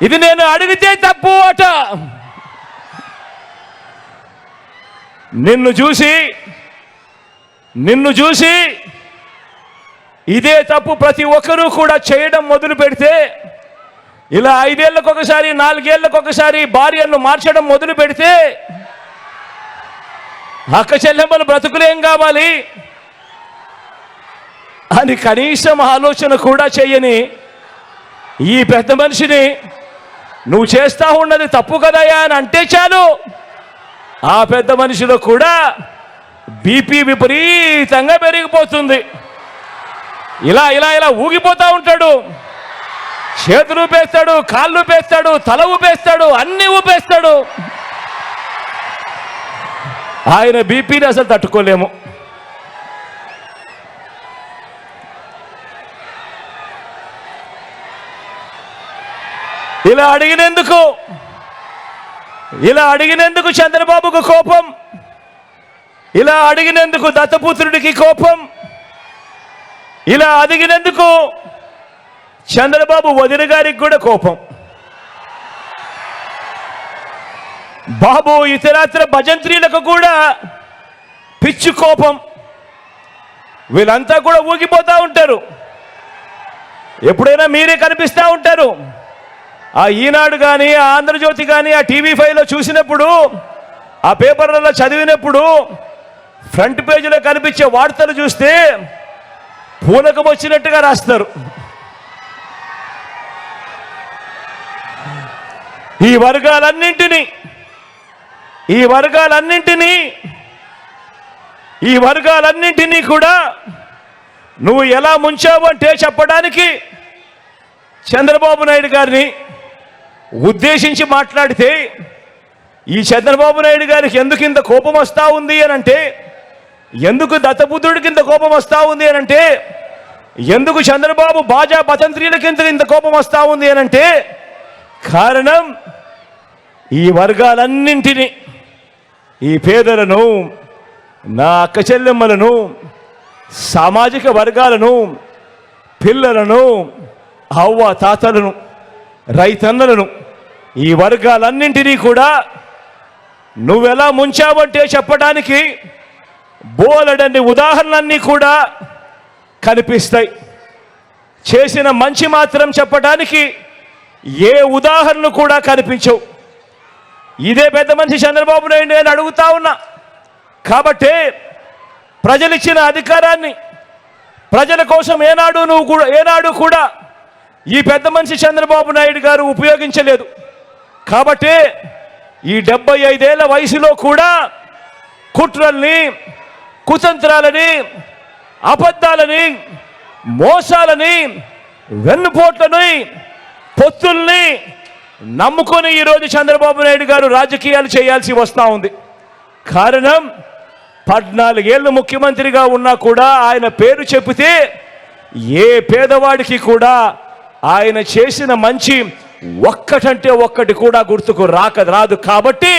ఇది నేను అడిగితే తప్పు అట. నిన్ను చూసి నిన్ను చూసి ఇదే తప్పు ప్రతి ఒక్కరూ కూడా చేయడం మొదలు పెడితే ఇలా ఐదేళ్ళకు ఒకసారి నాలుగేళ్ళకు ఒకసారి భార్యను మార్చడం మొదలు పెడితే అక్క చెల్లెమ్మలు బ్రతుకులేం కావాలి? అని కనీసం ఆలోచన కూడా చేయని ఈ పెద్ద మనిషిని నువ్వు చేస్తా ఉన్నది తప్పు కదయ్యా అని అంటే చాలు. ఆ పెద్ద మనిషిలో కూడా బీపీ విపరీతంగా పెరిగిపోతుంది. ఇలా ఇలా ఇలా ఊగిపోతా ఉంటాడు. చేతులు ఊపేస్తాడు కాళ్ళు ఊపేస్తాడు తల ఊపేస్తాడు అన్ని ఊపేస్తాడు. ఆయన బీపీని అసలు తట్టుకోలేము. ఇలా అడిగినందుకు ఇలా అడిగినందుకు చంద్రబాబుకు కోపం ఇలా అడిగినందుకు దత్తపుత్రుడికి కోపం ఇలా అడిగినందుకు చంద్రబాబు వదిన గారికి కూడా కోపం. బాబు ఇతరాత్ర భజంత్రీలకు కూడా పిచ్చి కోపం. వీళ్ళంతా కూడా ఊగిపోతూ ఉంటారు. ఎప్పుడైనా మీరే కనిపిస్తూ ఉంటారు. ఆ ఈనాడు కానీ ఆ ఆంధ్రజ్యోతి కానీ ఆ టీవీ ఫైవ్లో చూసినప్పుడు ఆ పేపర్లలో చదివినప్పుడు ఫ్రంట్ పేజీలో కనిపించే వార్తలు చూస్తే పూనకం వచ్చినట్టుగా రాస్తారు. ఈ వర్గాలన్నింటినీ ఈ వర్గాలన్నింటినీ ఈ వర్గాలన్నింటినీ కూడా నువ్వు ఎలా ముంచావు అంటే చెప్పడానికి చంద్రబాబు నాయుడు గారిని ఉద్దేశించి మాట్లాడితే ఈ చంద్రబాబు నాయుడు గారికి ఎందుకు ఇంత కోపం వస్తూ ఉంది అని అంటే ఎందుకు దత్తబుద్ధుడికి ఇంత కోపం వస్తూ ఉంది అని అంటే ఎందుకు చంద్రబాబు బాజా పతంత్రీలకి ఇంత ఇంత కోపం వస్తూ ఉంది అని అంటే కారణం ఈ వర్గాలన్నింటినీ ఈ పేదలను నా అక్క చెల్లెమ్మలను సామాజిక వర్గాలను పిల్లలను అవ్వ తాతలను రైతన్నలను ఈ వర్గాలన్నింటినీ కూడా నువ్వెలా ముంచావంటే చెప్పడానికి బోలెడన్ని ఉదాహరణలన్నీ కూడా కనిపిస్తాయి. చేసిన మంచి మాత్రం చెప్పడానికి ఏ ఉదాహరణ కూడా కనిపించవు. ఇదే పెద్ద మనిషి చంద్రబాబు నాయుడు నేను అడుగుతా ఉన్నా. కాబట్టే ప్రజలిచ్చిన అధికారాన్ని ప్రజల కోసం ఏనాడు నువ్వు కూడా ఏనాడు కూడా ఈ పెద్ద మనిషి చంద్రబాబు నాయుడు గారు ఉపయోగించలేదు. కాబట్టి ఈ డెబ్బై ఐదేళ్ళ వయసులో కూడా కుట్రల్ని కుతంత్రాలని అబద్ధాలని మోసాలని వెన్నుపోట్లని పొత్తుల్ని నమ్ముకొని ఈరోజు చంద్రబాబు నాయుడు గారు రాజకీయాలు చేయాల్సి వస్తూ ఉంది. కారణం పద్నాలుగేళ్ళు ముఖ్యమంత్రిగా ఉన్నా కూడా ఆయన పేరు చెబితే ఏ పేదవాడికి కూడా ఆయన చేసిన మంచి ఒక్కటంటే ఒక్కటి కూడా గుర్తుకు రాక రాదు కాబట్టి